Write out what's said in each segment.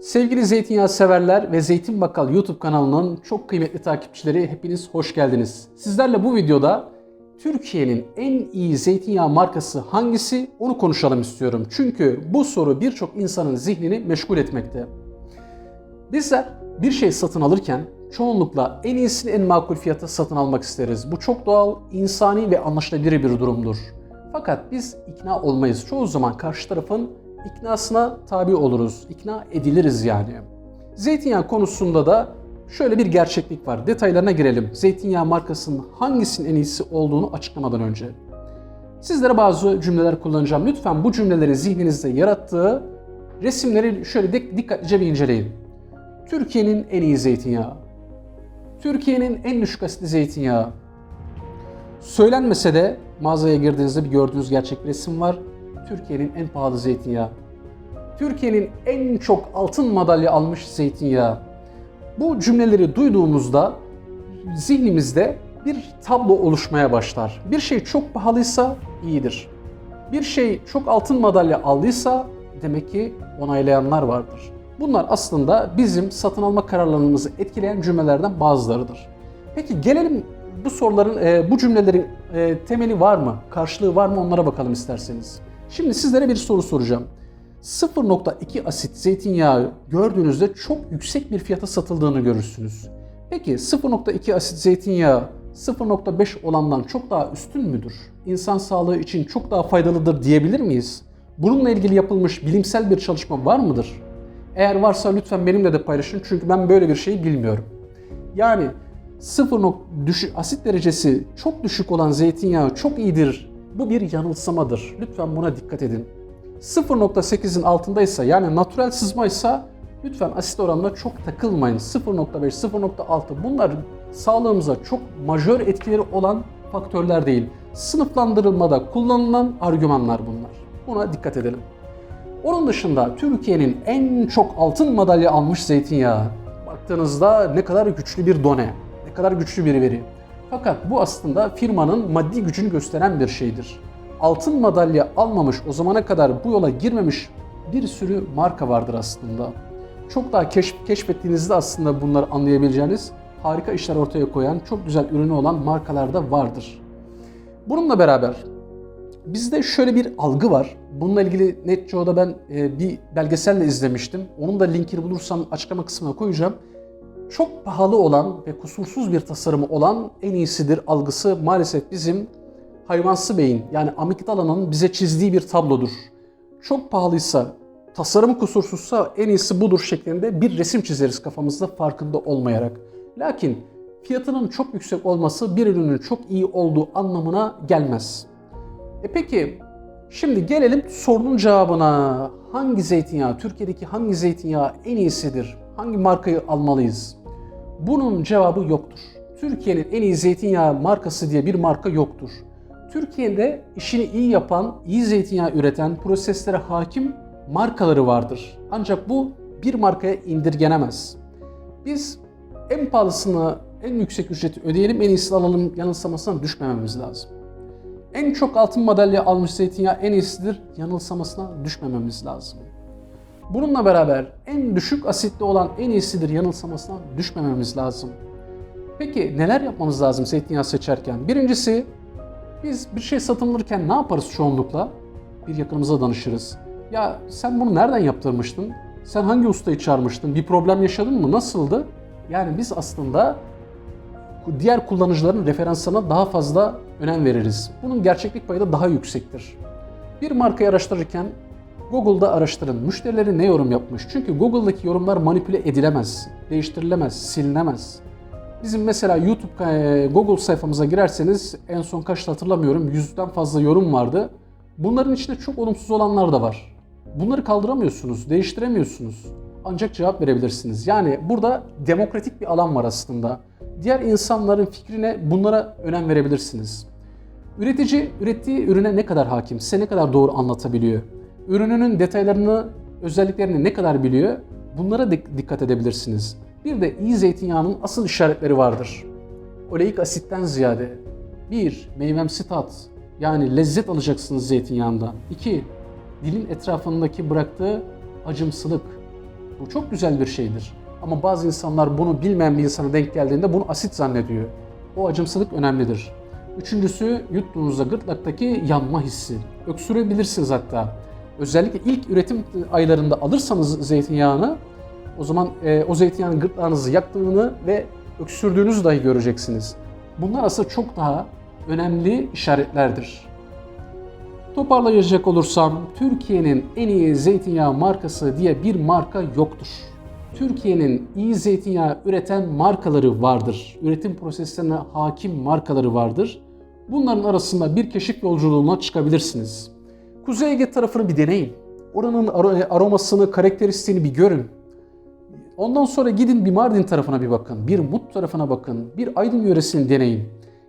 Sevgili zeytinyağı severler ve Zeytin Bakkal YouTube kanalının çok kıymetli takipçileri hepiniz hoş geldiniz. Sizlerle bu videoda Türkiye'nin en iyi zeytinyağı markası hangisi onu konuşalım istiyorum. Çünkü bu soru birçok insanın zihnini meşgul etmekte. Bizler bir şey satın alırken çoğunlukla en iyisini en makul fiyata satın almak isteriz. Bu çok doğal, insani ve anlaşılabilir bir durumdur. Fakat biz ikna olmayız. Çoğu zaman karşı tarafın iknasına tabi oluruz. İkna ediliriz yani. Zeytinyağı konusunda da şöyle bir gerçeklik var. Detaylarına girelim. Zeytinyağı markasının hangisinin en iyisi olduğunu açıklamadan önce. Sizlere bazı cümleler kullanacağım. Lütfen bu cümleleri zihninizde yarattığı resimleri şöyle dik- dikkatlice bir inceleyin. Türkiye'nin en iyi zeytinyağı. Türkiye'nin en düşük asitli zeytinyağı. Söylenmese de mağazaya girdiğinizde bir gördüğünüz gerçek resim var. Türkiye'nin en pahalı zeytinyağı. Türkiye'nin en çok altın madalya almış zeytinyağı. Bu cümleleri duyduğumuzda zihnimizde bir tablo oluşmaya başlar. Bir şey çok pahalıysa iyidir. Bir şey çok altın madalya aldıysa demek ki onaylayanlar vardır. Bunlar aslında bizim satın alma kararlarımızı etkileyen cümlelerden bazılarıdır. Peki gelelim bu soruların, e, bu cümlelerin e, temeli var mı? Karşılığı var mı? Onlara bakalım isterseniz. Şimdi sizlere bir soru soracağım. 0.2 asit zeytinyağı gördüğünüzde çok yüksek bir fiyata satıldığını görürsünüz. Peki 0.2 asit zeytinyağı 0.5 olandan çok daha üstün müdür? İnsan sağlığı için çok daha faydalıdır diyebilir miyiz? Bununla ilgili yapılmış bilimsel bir çalışma var mıdır? Eğer varsa lütfen benimle de paylaşın çünkü ben böyle bir şey bilmiyorum. Yani 0. düşük asit derecesi çok düşük olan zeytinyağı çok iyidir. Bu bir yanılsamadır. Lütfen buna dikkat edin. 0.8'in altındaysa yani natürel sızmaysa lütfen asit oranına çok takılmayın. 0.5, 0.6 bunlar sağlığımıza çok majör etkileri olan faktörler değil. Sınıflandırılmada kullanılan argümanlar bunlar. Buna dikkat edelim. Onun dışında Türkiye'nin en çok altın madalya almış zeytinyağı. Baktığınızda ne kadar güçlü bir done, ne kadar güçlü bir veri. Fakat bu aslında firmanın maddi gücünü gösteren bir şeydir. Altın madalya almamış, o zamana kadar bu yola girmemiş bir sürü marka vardır aslında. Çok daha keşf, keşfettiğinizde aslında bunları anlayabileceğiniz harika işler ortaya koyan, çok güzel ürünü olan markalar da vardır. Bununla beraber Bizde şöyle bir algı var. Bununla ilgili NetGeo'da ben e, bir belgeselle izlemiştim. Onun da linkini bulursam açıklama kısmına koyacağım. Çok pahalı olan ve kusursuz bir tasarımı olan en iyisidir algısı maalesef bizim hayvansı beyin yani amigdalanın bize çizdiği bir tablodur. Çok pahalıysa, tasarımı kusursuzsa en iyisi budur şeklinde bir resim çizeriz kafamızda farkında olmayarak. Lakin fiyatının çok yüksek olması bir ürünün çok iyi olduğu anlamına gelmez. E peki şimdi gelelim sorunun cevabına. Hangi zeytinyağı, Türkiye'deki hangi zeytinyağı en iyisidir? Hangi markayı almalıyız? Bunun cevabı yoktur. Türkiye'nin en iyi zeytinyağı markası diye bir marka yoktur. Türkiye'de işini iyi yapan, iyi zeytinyağı üreten, proseslere hakim markaları vardır. Ancak bu bir markaya indirgenemez. Biz en pahalısını, en yüksek ücreti ödeyelim, en iyisini alalım yanılsamasına düşmememiz lazım. En çok altın madalya almış zeytinyağı en iyisidir yanılsamasına düşmememiz lazım. Bununla beraber en düşük asitli olan en iyisidir yanılsamasına düşmememiz lazım. Peki neler yapmamız lazım zeytinyağı seçerken? Birincisi biz bir şey satın alırken ne yaparız çoğunlukla? Bir yakınımıza danışırız. Ya sen bunu nereden yaptırmıştın? Sen hangi ustayı çağırmıştın? Bir problem yaşadın mı? Nasıldı? Yani biz aslında diğer kullanıcıların referanslarına daha fazla önem veririz. Bunun gerçeklik payı da daha yüksektir. Bir markayı araştırırken Google'da araştırın. Müşterileri ne yorum yapmış? Çünkü Google'daki yorumlar manipüle edilemez, değiştirilemez, silinemez. Bizim mesela YouTube, e, Google sayfamıza girerseniz en son kaçta hatırlamıyorum yüzden fazla yorum vardı. Bunların içinde çok olumsuz olanlar da var. Bunları kaldıramıyorsunuz, değiştiremiyorsunuz. Ancak cevap verebilirsiniz. Yani burada demokratik bir alan var aslında. Diğer insanların fikrine bunlara önem verebilirsiniz. Üretici ürettiği ürüne ne kadar hakim, size ne kadar doğru anlatabiliyor? Ürününün detaylarını, özelliklerini ne kadar biliyor? Bunlara dikkat edebilirsiniz. Bir de iyi zeytinyağının asıl işaretleri vardır. Oleik asitten ziyade. 1. Meyvemsi tat. Yani lezzet alacaksınız zeytinyağından. 2. Dilin etrafındaki bıraktığı acımsılık. Bu çok güzel bir şeydir. Ama bazı insanlar bunu bilmeyen bir insana denk geldiğinde bunu asit zannediyor. O acımsızlık önemlidir. Üçüncüsü yuttuğunuzda gırtlaktaki yanma hissi. Öksürebilirsiniz hatta. Özellikle ilk üretim aylarında alırsanız zeytinyağını o zaman e, o zeytinyağının gırtlağınızı yaktığını ve öksürdüğünüzü dahi göreceksiniz. Bunlar aslında çok daha önemli işaretlerdir. Toparlayacak olursam Türkiye'nin en iyi zeytinyağı markası diye bir marka yoktur. Türkiye'nin iyi zeytinyağı üreten markaları vardır. Üretim proseslerine hakim markaları vardır. Bunların arasında bir keşif yolculuğuna çıkabilirsiniz. Kuzey Ege tarafını bir deneyin. Oranın ar- aromasını, karakteristiğini bir görün. Ondan sonra gidin bir Mardin tarafına bir bakın, bir Mut tarafına bakın, bir Aydın yöresini deneyin.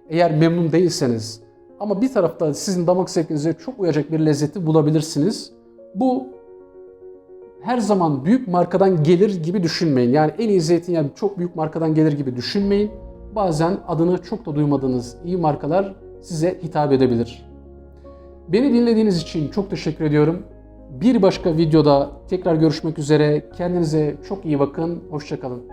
Eğer memnun değilseniz ama bir tarafta sizin damak zevkinize çok uyacak bir lezzeti bulabilirsiniz. Bu her zaman büyük markadan gelir gibi düşünmeyin. Yani en iyi zeytinyağı çok büyük markadan gelir gibi düşünmeyin. Bazen adını çok da duymadığınız iyi markalar size hitap edebilir. Beni dinlediğiniz için çok teşekkür ediyorum. Bir başka videoda tekrar görüşmek üzere. Kendinize çok iyi bakın. Hoşçakalın.